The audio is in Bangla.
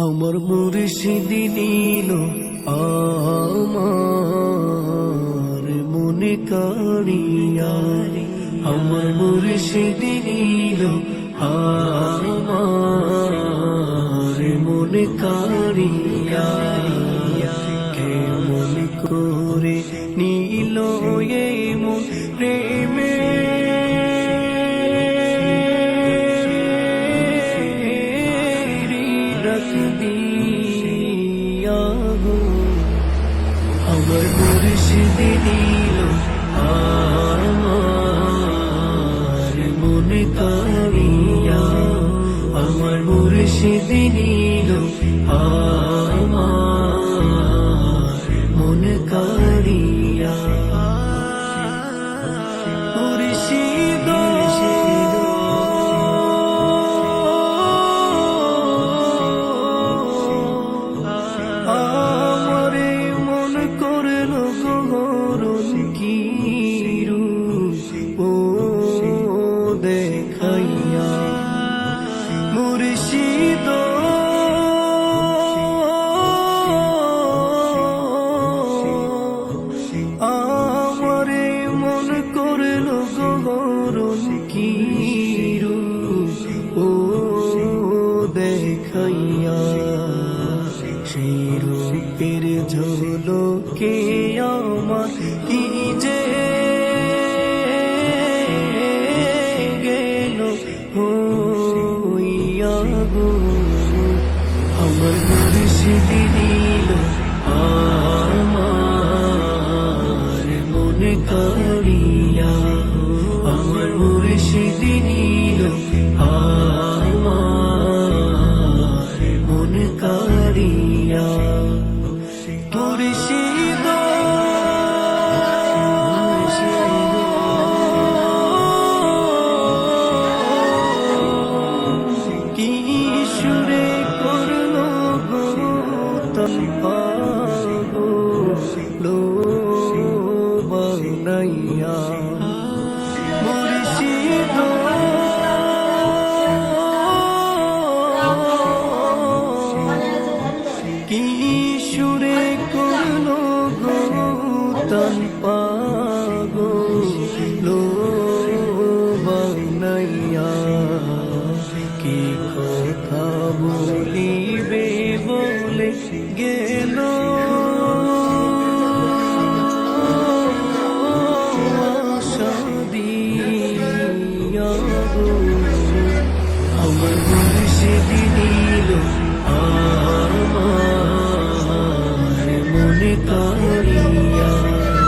আমার মুর্শিদি নীল আমার মনে কারিয়া আমার মুর্শিদি নীল আমার মনে কারিয়া রাখবি আমার মুর্শিদ নীল আমার মনে কারিয়া। আমার মুর্শিদ নীল আমার। মুর্শিদ আমারে মন করল গহরণ কি আমার মুর্শিদ নীল আমার মনে করিয়া আমার মুর্শিদ নীল আমার মনে করিয়া মুর্শিদ কি সুরে তল্পাগো লো বানাইয়া কি কথা বলিবে বলে গেল? গো আমার মনে করিয়া